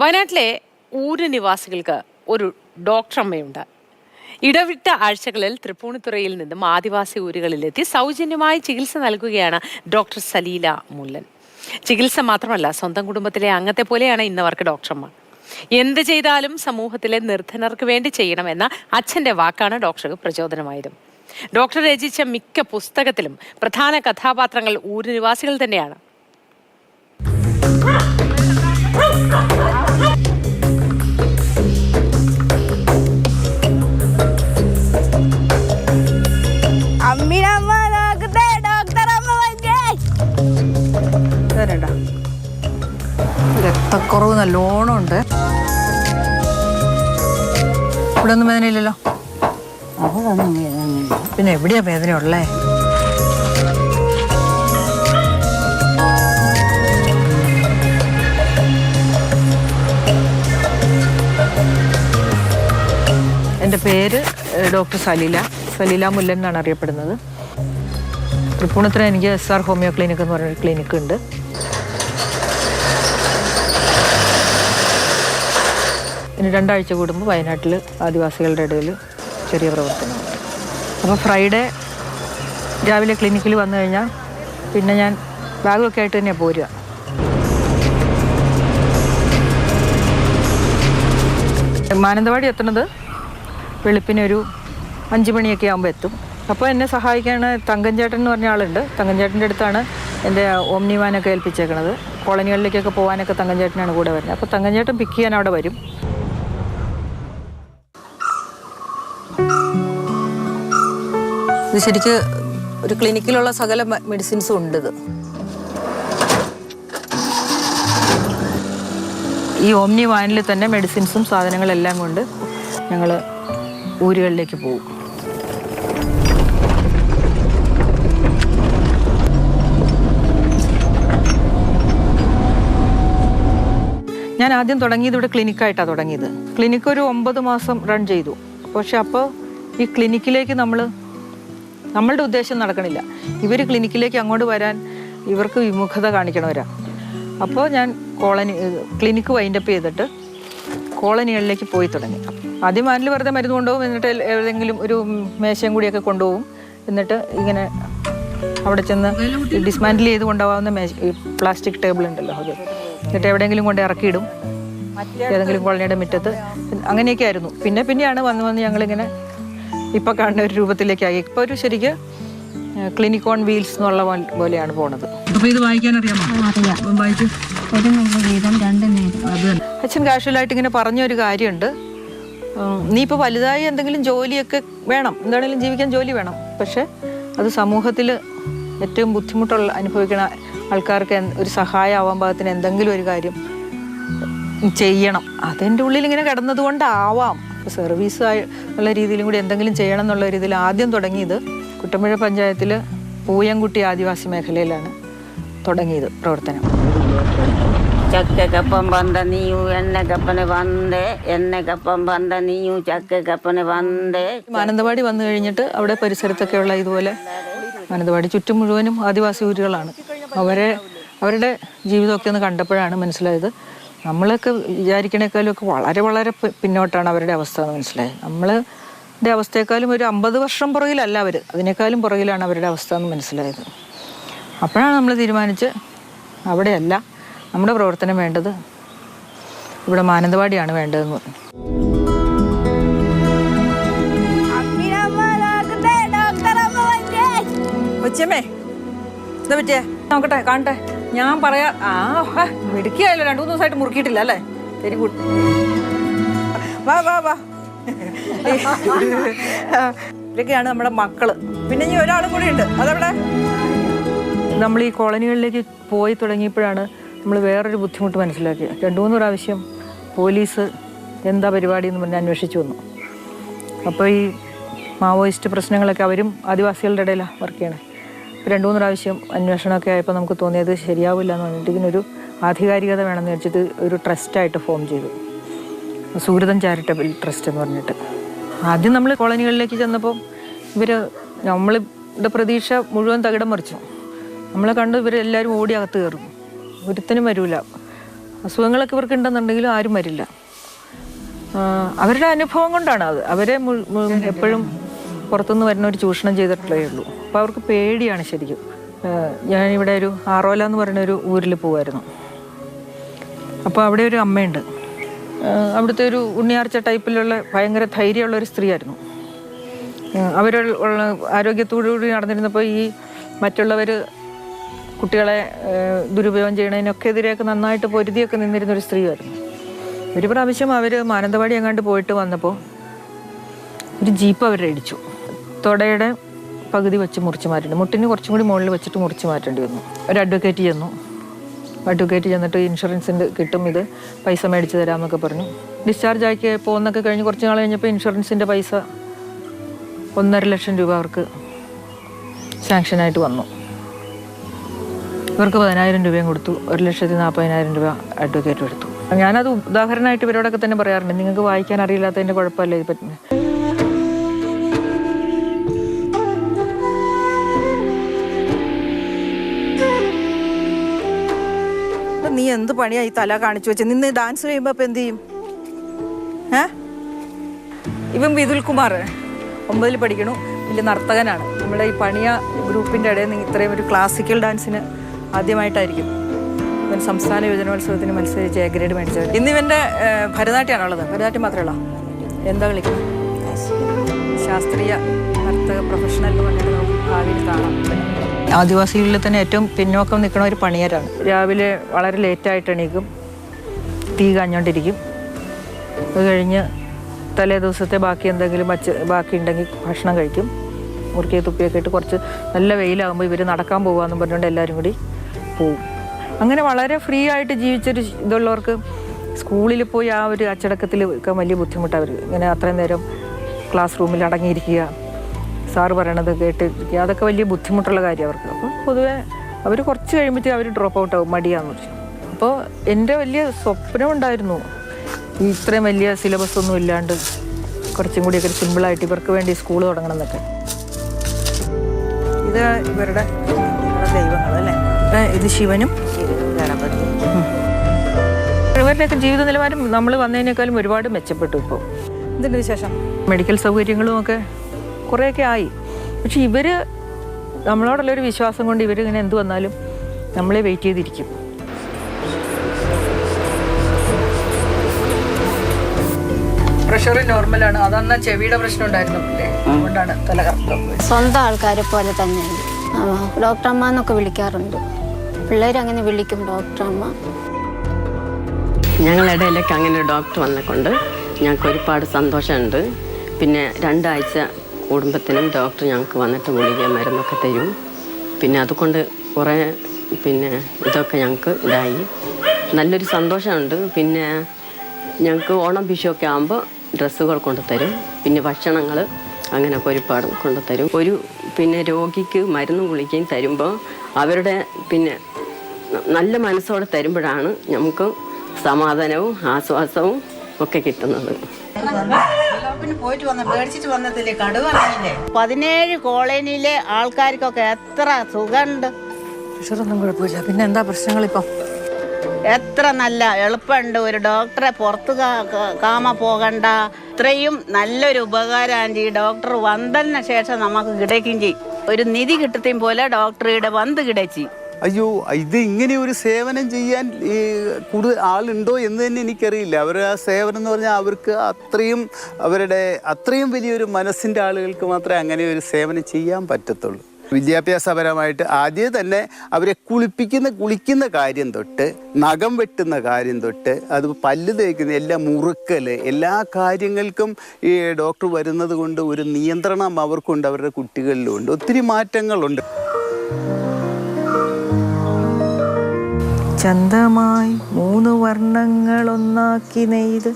വയനാട്ടിലെ ഊര് നിവാസികൾക്ക് ഒരു ഡോക്ടറമ്മയുണ്ട് ഇടവിട്ട ആഴ്ചകളിൽ തൃപ്പൂണിത്തുറയിൽ നിന്നും ആദിവാസി ഊരുകളിലെത്തി സൗജന്യമായി ചികിത്സ നൽകുകയാണ് ഡോക്ടർ സലീല മുല്ലൻ. ചികിത്സ മാത്രമല്ല സ്വന്തം കുടുംബത്തിലെ അംഗത്തെ പോലെയാണ് ഇന്നവർക്ക് ഡോക്ടർമാർ. എന്ത് ചെയ്താലും സമൂഹത്തിലെ നിർധനർക്ക് വേണ്ടി ചെയ്യണമെന്ന അച്ഛന്റെ വാക്കാണ് ഡോക്ടർക്ക് പ്രചോദനമായത്. ഡോക്ടർ രചിച്ച മിക്ക പുസ്തകത്തിലും പ്രധാന കഥാപാത്രങ്ങൾ ഊര് നിവാസികൾ തന്നെയാണ്. രക്തക്കുറവ് നല്ലോണം ഉണ്ട്. ഇവിടെ ഒന്നും വേദനയില്ലല്ലോ പിന്നെ എവിടെയാ വേദന ഉള്ളേ? എന്റെ പേര് ഡോക്ടർ സലീല. സലീല മുല്ലൻ എന്നാണ് അറിയപ്പെടുന്നത്. തൃപ്പൂണിത്തുറ എനിക്ക് എസ് ആർ ഹോമിയോ ക്ലിനിക് എന്ന് പറഞ്ഞൊരു ക്ലിനിക്ക് ഉണ്ട് ഇനി രണ്ടാഴ്ച കൂടുമ്പോൾ വയനാട്ടിൽ ആദിവാസികളുടെ ഇടയിൽ ചെറിയ പ്രവർത്തനം അപ്പോൾ ഫ്രൈഡേ രാവിലെ ക്ലിനിക്കിൽ വന്നു കഴിഞ്ഞാൽ പിന്നെ ഞാൻ ബാഗൊക്കെ ആയിട്ട് തന്നെയാണ് പോരുക. മാനന്തവാടി എത്തുന്നത് വെളുപ്പിന് ഒരു അഞ്ച് മണിയൊക്കെ ആകുമ്പോൾ എത്തും. അപ്പോൾ എന്നെ സഹായിക്കാണ് തങ്കഞ്ചേട്ടൻ എന്ന് പറഞ്ഞ ആളുണ്ട്. തങ്കഞ്ചേട്ടന്റെ അടുത്താണ് എന്റെ ഓംനി വാനൊക്കെ ഏൽപ്പിച്ചേക്കണത്. കോളനികളിലേക്കൊക്കെ പോകാനൊക്കെ തങ്കഞ്ചേട്ടനാണ് കൂടെ വരുന്നത്. അപ്പോൾ തങ്കഞ്ചേട്ടൻ പിക്ക് ചെയ്യാൻ അവിടെ വരും. ഇത് ശരിക്ക് ഒരു ക്ലിനിക്കിലുള്ള സകല മെഡിസിൻസും ഉണ്ട് ഇത്. ഈ ഓംനി വാനിൽ തന്നെ മെഡിസിൻസും സാധനങ്ങളെല്ലാം കൊണ്ട് ഞങ്ങൾ ഊരുകളിലേക്ക് പോകും. ഞാൻ ആദ്യം തുടങ്ങിയത് ഇവിടെ ക്ലിനിക്കായിട്ടാണ് തുടങ്ങിയത്. ക്ലിനിക്ക് ഒരു ഒമ്പത് മാസം റൺ ചെയ്തു. പക്ഷെ അപ്പോൾ ഈ ക്ലിനിക്കിലേക്ക് നമ്മൾ നമ്മളുടെ ഉദ്ദേശം നടക്കണില്ല. ഇവർ ക്ലിനിക്കിലേക്ക് അങ്ങോട്ട് വരാൻ ഇവർക്ക് വിമുഖത കാണിക്കണവരാ. അപ്പോൾ ഞാൻ കോളനി ക്ലിനിക്ക് വൈൻഡപ്പ് ചെയ്തിട്ട് കോളനികളിലേക്ക് പോയി തുടങ്ങി. ആദ്യം വാനിൽ വെറുതെ മരുന്ന് കൊണ്ടുപോകും എന്നിട്ട് ഏതെങ്കിലും ഒരു മേശയും കൂടിയൊക്കെ കൊണ്ടുപോകും എന്നിട്ട് ഇങ്ങനെ അവിടെ ചെന്ന് ഡിസ്മാൻഡിൽ ചെയ്ത് കൊണ്ടുപോകാവുന്ന മേശ പ്ലാസ്റ്റിക് ടേബിൾ ഉണ്ടല്ലോ അത്. എന്നിട്ട് എവിടെയെങ്കിലും കൊണ്ട് ഇറക്കിയിടും. ഏതെങ്കിലും കോളനിയുടെ മുറ്റത്ത്. അങ്ങനെയൊക്കെ ആയിരുന്നു. പിന്നെ പിന്നെയാണ് വന്ന് വന്ന് ഞങ്ങളിങ്ങനെ ഇപ്പൊ കാണുന്ന ഒരു രൂപത്തിലേക്കായി. ഇപ്പൊ ഒരു ശരിക്ക് ക്ലിനിക് ഓൺ വീൽസ് എന്നുള്ള പോലെയാണ് പോണത്. ഇത് വായിക്കാൻ അറിയാമോ? അറിയാം വായിച്ചു ഒരു നൂറ് വീതം രണ്ട് നേരം അച്ഛൻ കാഷ്വലായിട്ട് ഇങ്ങനെ പറഞ്ഞ ഒരു കാര്യമുണ്ട് നീ ഇപ്പോൾ വലുതായി എന്തെങ്കിലും ജോലിയൊക്കെ വേണം. എന്താണെങ്കിലും ജീവിക്കാൻ ജോലി വേണം. പക്ഷെ അത് സമൂഹത്തിൽ ഏറ്റവും ബുദ്ധിമുട്ടുള്ള അനുഭവിക്കുന്ന ആൾക്കാർക്ക് ഒരു സഹായമാവാൻ പാകത്തിന് എന്തെങ്കിലും ഒരു കാര്യം ചെയ്യണം. അതെന്റെ ഉള്ളിൽ ഇങ്ങനെ കിടന്നത് കൊണ്ടാവാം സർവീസ് ഉള്ള രീതിയിലും കൂടി എന്തെങ്കിലും ചെയ്യണം എന്നുള്ള ഒരു ഇതിൽ ആദ്യം തുടങ്ങിയത് കുട്ടമ്പുഴ പഞ്ചായത്തിൽ പൂയംകുട്ടി ആദിവാസി മേഖലയിലാണ് തുടങ്ങിയത് പ്രവർത്തനം. ചക്കക്കപ്പം പന്ത നീയു എണ്ണക്കപ്പന് വന്ന് എണ്ണക്കപ്പം പന്ത നീയു ചക്കക്കപ്പന് വന്ന് മാനന്തവാടി വന്നു കഴിഞ്ഞിട്ട് അവിടെ പരിസരത്തൊക്കെയുള്ള ഇതുപോലെ മാനന്തവാടി ചുറ്റും മുഴുവനും ആദിവാസി ഊരുകളാണ്. അവരെ അവരുടെ ജീവിതമൊക്കെ ഒന്ന് കണ്ടപ്പോഴാണ് മനസ്സിലായത് നമ്മളൊക്കെ വിചാരിക്കണേക്കാളും ഒക്കെ വളരെ വളരെ പിന്നോട്ടാണ് അവരുടെ അവസ്ഥ എന്ന് മനസ്സിലായത്. നമ്മളുടെ അവസ്ഥയെക്കാളും ഒരു അമ്പത് വർഷം പുറകിലല്ല അവർ അതിനേക്കാളും പുറകിലാണ് അവരുടെ അവസ്ഥ എന്ന് മനസ്സിലായത്. അപ്പോഴാണ് നമ്മൾ തീരുമാനിച്ച് അവിടെയല്ല നമ്മുടെ പ്രവർത്തനം വേണ്ടത്. ഇവിടെ മാനന്തവാടിയാണ് വേണ്ടതെന്ന്. പറഞ്ഞു കൊച്ചമ്മേ എന്താ പറ്റിയേ? നോക്കട്ടെ കാണട്ടെ. ഞാൻ പറയാ ആ മിടുക്കിയായല്ലോ. രണ്ടു മൂന്ന് ദിവസമായിട്ട് മുറുക്കിയിട്ടില്ല അല്ലേ? വെരി ഗുഡ് വാ വാ വാ. ഇതൊക്കെയാണ് നമ്മുടെ മക്കൾ. പിന്നെ ഇനി ഒരാളും കൂടി ഉണ്ട്. അതവിടെ? നമ്മൾ ഈ കോളനികളിലേക്ക് പോയി തുടങ്ങിയപ്പോഴാണ് നമ്മൾ വേറൊരു ബുദ്ധിമുട്ട് മനസ്സിലാക്കിയത്. രണ്ടു മൂന്ന് പ്രാവശ്യം പോലീസ് എന്താ പരിപാടി എന്ന് പറഞ്ഞ് അന്വേഷിച്ചു വന്നു. അപ്പോൾ ഈ മാവോയിസ്റ്റ് പ്രശ്നങ്ങളൊക്കെ അവരും ആദിവാസികളുടെ ഇടയിലാണ് വർക്ക് ചെയ്യണേ. രണ്ട് മൂന്ന് പ്രാവശ്യം അന്വേഷണമൊക്കെ ആയപ്പോൾ നമുക്ക് തോന്നിയത് ശരിയാവില്ല എന്ന് പറഞ്ഞിട്ട് ഇതിനൊരു ആധികാരികത വേണമെന്ന് വെച്ചിട്ട് ഒരു ട്രസ്റ്റായിട്ട് ഫോം ചെയ്തു. സുഹൃതം ചാരിറ്റബിൾ ട്രസ്റ്റ് എന്ന് പറഞ്ഞിട്ട്. ആദ്യം നമ്മൾ കോളനികളിലേക്ക് ചെന്നപ്പോൾ ഇവർ നമ്മളുടെ പ്രതീക്ഷ മുഴുവൻ തകിടം മറിച്ചു. നമ്മളെ കണ്ട് ഇവരെല്ലാവരും ഓടി അകത്ത് കയറും. ഒരുത്തനും വരില്ല അസുഖങ്ങളൊക്കെ ഇവർക്ക് ഉണ്ടെന്നുണ്ടെങ്കിലും ആരും വരില്ല. അവരുടെ അനുഭവം കൊണ്ടാണ് അത്. അവരെ എപ്പോഴും പുറത്തുനിന്ന് വരുന്നവർ ചൂഷണം ചെയ്തിട്ടുള്ളേ ഉള്ളൂ. അപ്പോൾ അവർക്ക് പേടിയാണ് ശരിക്കും. ഞാനിവിടെ ഒരു ആറോല എന്ന് പറയുന്ന ഒരു ഊരിൽ പോവായിരുന്നു. അപ്പോൾ അവിടെ ഒരു അമ്മയുണ്ട്. അവിടുത്തെ ഒരു ഉണ്ണിയാർച്ച ടൈപ്പിലുള്ള ഭയങ്കര ധൈര്യമുള്ള ഒരു സ്ത്രീയായിരുന്നു. അവർ ആരോഗ്യത്തോടുകൂടി നടന്നിരുന്നപ്പോൾ ഈ മറ്റുള്ളവർ കുട്ടികളെ ദുരുപയോഗം ചെയ്യണതിനൊക്കെ എതിരെയൊക്കെ നന്നായിട്ട് പൊരുതിയൊക്കെ നിന്നിരുന്ന ഒരു സ്ത്രീയായിരുന്നു. ഒരു പ്രാവശ്യം അവർ മാനന്തവാടി എങ്ങാണ്ട് പോയിട്ട് വന്നപ്പോൾ ഒരു ജീപ്പ് അവരെ ഇടിച്ചു തൊടയുടെ പകുതി വെച്ച് മുറിച്ച് മാറ്റേണ്ടി മുട്ടിന് കുറച്ചും കൂടി മുകളിൽ വെച്ചിട്ട് മുറിച്ച് മാറ്റേണ്ടി വന്നു. ഒരു അഡ്വക്കേറ്റ് ചെന്നു. അഡ്വക്കേറ്റ് ചെന്നിട്ട് ഇൻഷുറൻസിന്റെ കിട്ടും ഇത് പൈസ മേടിച്ച് തരാമെന്നൊക്കെ പറഞ്ഞു. ഡിസ്ചാർജ് ആക്കി പോകുന്നൊക്കെ കഴിഞ്ഞ് കുറച്ച് നാൾ കഴിഞ്ഞപ്പോൾ ഇൻഷുറൻസിന്റെ പൈസ ഒന്നര ലക്ഷം രൂപ അവർക്ക് സാങ്ഷനായിട്ട് വന്നു. ഇവർക്ക് പതിനായിരം രൂപയും കൊടുത്തു. ഒരു ലക്ഷത്തി നാൽപ്പതിനായിരം രൂപ അഡ്വക്കേറ്റ് എടുത്തു. ഞാനത് ഉദാഹരണമായിട്ട് ഇവരോടൊക്കെ തന്നെ പറയാറുണ്ട്. നിങ്ങൾക്ക് വായിക്കാൻ അറിയില്ലാത്തതിന്റെ കുഴപ്പമല്ലേ ഇത് പറ്റുന്നത് നീ എന്ത് പണിയാ ഈ തല കാണിച്ചു വെച്ച്? നിന്ന് ഡാൻസ് ചെയ്യുമ്പോൾ എന്ത് ചെയ്യും? ഇവൻ വിതുൽ കുമാർ. ഒമ്പതിൽ പഠിക്കണു. വലിയ നർത്തകനാണ്. നമ്മുടെ ഈ പണിയ ഗ്രൂപ്പിന്റെ ഇടയിൽ നിന്ന് ഇത്രയും ഒരു ക്ലാസിക്കൽ ഡാൻസിന് ആദ്യമായിട്ടായിരിക്കും. ഇവൻ സംസ്ഥാന യുവജനോത്സവത്തിന് മത്സരിച്ച് എ ഗ്രേഡ് മേടിച്ചത് ഇന്ന് ഇവന്റെ ഏഹ്, ഭരതനാട്യമാണുള്ളത് ഭരതനാട്യം മാത്രമേ എന്താ കളിക്കുന്നത്? ശാസ്ത്രീയ നർത്തക പ്രൊഫഷണൽ എന്ന് പറഞ്ഞിട്ട് നമുക്ക് ഭാവിയിൽ കാണാം. ആദിവാസികളിൽ തന്നെ ഏറ്റവും പിന്നോക്കം നിൽക്കുന്ന ഒരു പണിയരാണ്. രാവിലെ വളരെ ലേറ്റായിട്ട് എണീക്കും. തീ കാഞ്ഞോണ്ടിരിക്കും. അത് കഴിഞ്ഞ് തലേ ദിവസത്തെ ബാക്കി എന്തെങ്കിലും വച്ച് ബാക്കി ഉണ്ടെങ്കിൽ ഭക്ഷണം കഴിക്കും. മുറുക്കിയ തുപ്പിയൊക്കെ ഇട്ട് കുറച്ച് നല്ല വെയിലാകുമ്പോൾ ഇവർ നടക്കാൻ പോകാമെന്ന് പറഞ്ഞുകൊണ്ട് എല്ലാവരും കൂടി പോവും. അങ്ങനെ വളരെ ഫ്രീ ആയിട്ട് ജീവിച്ചൊരു ഇതുള്ളവർക്ക് സ്കൂളിൽ പോയി ആ ഒരു അച്ചടക്കത്തിൽ ഒക്കെ വലിയ ബുദ്ധിമുട്ടാണ് അവർ ഇങ്ങനെ അത്രയും നേരം ക്ലാസ് റൂമിൽ അടങ്ങിയിരിക്കുക. സാറ് പറയണത് കേട്ടിരിക്കുക. അതൊക്കെ വലിയ ബുദ്ധിമുട്ടുള്ള കാര്യം അവർക്ക്. അപ്പോൾ പൊതുവെ അവർ കുറച്ച് കഴിയുമ്പോഴത്തേക്ക് അവർ ഡ്രോപ്പ് ഔട്ട് ആവും. മടിയാന്ന് വെച്ചു. അപ്പോൾ എന്റെ വലിയ സ്വപ്നം ഉണ്ടായിരുന്നു. ഈ ഇത്രയും വലിയ സിലബസ് ഒന്നും ഇല്ലാണ്ട് കുറച്ചും കൂടിയൊക്കെ സിമ്പിളായിട്ട് ഇവർക്ക് വേണ്ടി സ്കൂൾ തുടങ്ങണം എന്നൊക്കെ. ഇത് ഇവരുടെ ദൈവങ്ങളല്ലേ ഇത് ശിവനും. ഇവരുടെയൊക്കെ ജീവിത നിലവാരം നമ്മൾ വന്നതിനേക്കാളും ഒരുപാട് മെച്ചപ്പെട്ടു ഇപ്പോൾ. എന്തുണ്ട് വിശേഷം? മെഡിക്കൽ സൗകര്യങ്ങളും ഒക്കെ കുറേയൊക്കെ ആയി പക്ഷെ ഇവർ നമ്മളോടുള്ള ഒരു വിശ്വാസം കൊണ്ട് ഇവരിങ്ങനെ എന്ത് വന്നാലും നമ്മളെ വെയിറ്റ് ചെയ്തിരിക്കും. പ്രഷർ നോർമലാണ് അതന്നാ ചെവിയുടെ പ്രശ്നം ഉണ്ടായിരുന്നു അതുകൊണ്ടാണ് തലകറക്കം സ്വന്തം ആൾക്കാരെ പോലെ തന്നെയാണ്. ഡോക്ടറമ്മ ഡോക്ടർ അമ്മ എന്നൊക്കെ വിളിക്കാറുണ്ട്. പിള്ളേരങ്ങനെ വിളിക്കും ഡോക്ടറമ്മ ഞങ്ങളുടെ ഇടയിലേക്ക് അങ്ങനെ ഒരു ഡോക്ടർ വന്നെക്കൊണ്ട് ഞങ്ങൾക്ക് ഒരുപാട് സന്തോഷമുണ്ട്. പിന്നെ രണ്ടാഴ്ച കുടുംബത്തിനും ഡോക്ടർ ഞങ്ങൾക്ക് വന്നിട്ട് ഗുളിക മരുന്നൊക്കെ തരും. പിന്നെ അതുകൊണ്ട് കുറേ പിന്നെ ഇതൊക്കെ ഞങ്ങൾക്ക് ഇതായി. നല്ലൊരു സന്തോഷമുണ്ട്. പിന്നെ ഞങ്ങൾക്ക് ഓണം വിഷുവൊക്കെ ആകുമ്പോൾ ഡ്രസ്സുകൾ കൊണ്ടുതരും. പിന്നെ ഭക്ഷണങ്ങൾ അങ്ങനെയൊക്കെ ഒരുപാട് കൊണ്ടുതരും. ഒരു പിന്നെ രോഗിക്ക് മരുന്നും ഗുളികയും തരുമ്പോൾ അവരുടെ പിന്നെ നല്ല മനസ്സോടെ തരുമ്പോഴാണ് നമുക്ക് സമാധാനവും ആശ്വാസവും ഒക്കെ കിട്ടുന്നത്. പതിനേഴ് കോളനിയിലെ ആൾക്കാർക്കൊക്കെ എത്ര സുഖമുണ്ട്. പ്രഷറൊന്നും കുഴപ്പമില്ല. പിന്നെ എന്താ പ്രശ്നങ്ങളിപ്പം? എത്ര നല്ല എളുപ്പമുണ്ട്. ഒരു ഡോക്ടറെ പുറത്ത് കാമ പോകണ്ട. ഇത്രയും നല്ലൊരു ഉപകാരം ഈ ഡോക്ടർ വന്നതിന് ശേഷം നമുക്ക് കിടക്കുകയും ചെയ്യും. ഒരു നിധി കിട്ടത്തെയും പോലെ ഡോക്ടറുടെ വന്ന് കിടച്ചി. അയ്യോ ഇത് ഇങ്ങനെ ഒരു സേവനം ചെയ്യാൻ ഈ കൂടുതൽ ആളുണ്ടോ എന്ന് തന്നെ എനിക്കറിയില്ല. അവർ ആ സേവനം എന്ന് പറഞ്ഞാൽ അവർക്ക് അത്രയും അവരുടെ അത്രയും വലിയൊരു മനസ്സിന്റെ ആളുകൾക്ക് മാത്രമേ അങ്ങനെ ഒരു സേവനം ചെയ്യാൻ പറ്റത്തുള്ളൂ. വിദ്യാഭ്യാസപരമായിട്ട് ആദ്യം തന്നെ അവരെ കുളിപ്പിക്കുന്ന കുളിക്കുന്ന കാര്യം തൊട്ട് നഖം വെട്ടുന്ന കാര്യം തൊട്ട് അത് പല്ല് തേക്കുന്ന എല്ലാ മുറുക്കൽ എല്ലാ കാര്യങ്ങൾക്കും ഈ ഡോക്ടർ വരുന്നത് കൊണ്ട് ഒരു നിയന്ത്രണം അവർക്കുണ്ട് അവരുടെ കുട്ടികളിലുണ്ട്. ഒത്തിരി മാറ്റങ്ങളുണ്ട്. ചന്തമായി മൂന്ന് വർണങ്ങൾ ഒന്നാക്കി നെയ്ത്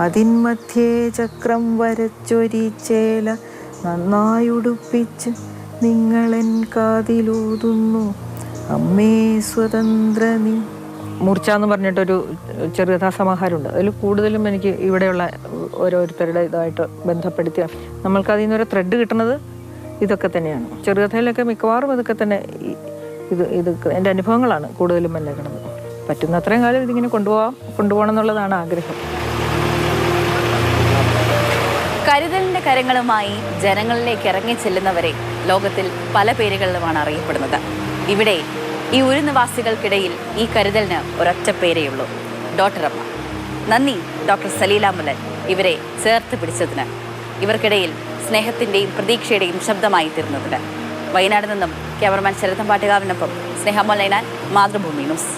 അതിന്മധ്യേ ചക്രം വരച്ചൊരിച്ചേല നന്നായി ഉടുപ്പിച്ച് നിങ്ങളെൻ കാതിലൂതുന്നു. അമ്മേ സ്വതന്ത്ര നീ. മൂർച്ച എന്ന് പറഞ്ഞിട്ടൊരു ചെറുകഥാ സമാഹാരമുണ്ട് അതിൽ കൂടുതലും എനിക്ക് ഇവിടെയുള്ള ഓരോരുത്തരുടെ ഇതായിട്ട് ബന്ധപ്പെടുത്തി നമ്മൾക്ക് അതിൽ നിന്നൊരു ത്രെഡ് കിട്ടുന്നത് ഇതൊക്കെ തന്നെയാണ്. ചെറുകഥയിലൊക്കെ മിക്കവാറും ഇതൊക്കെ തന്നെ ഇത് ഇത് എന്റെ അനുഭവങ്ങളാണ് കൂടുതലും വന്നേക്കണത് പറ്റുന്നത്രയും കാലം ഇതിങ്ങനെ കൊണ്ടുപോകാം കൊണ്ടുപോകണം എന്നുള്ളതാണ് ആഗ്രഹം. കരുതലിന്റെ കരങ്ങളുമായി ജനങ്ങളിലേക്ക് ഇറങ്ങി ചെല്ലുന്നവരെ ലോകത്തിൽ പല പേരുകളിലുമാണ് അറിയപ്പെടുന്നത്. ഇവിടെ ഈ ഒരു നിവാസികൾക്കിടയിൽ ഈ കരുതലിന് ഒരൊറ്റ പേരേയുള്ളൂ ഡോക്ടർ അമ്മ. നന്ദി ഡോക്ടർ സലീല മുലൻ ഇവരെ ചേർത്ത് പിടിച്ചതിന്. ഇവർക്കിടയിൽ സ്നേഹത്തിന്റെയും പ്രതീക്ഷയുടെയും ശബ്ദമായി തീർന്നതിന്. വയനാട് നിന്നും ക്യാമറമാൻ ശരതം പാട്ടുകാവിനൊപ്പം സ്നേഹ മൊലൈനാൻ മാതൃഭൂമി ന്യൂസ്.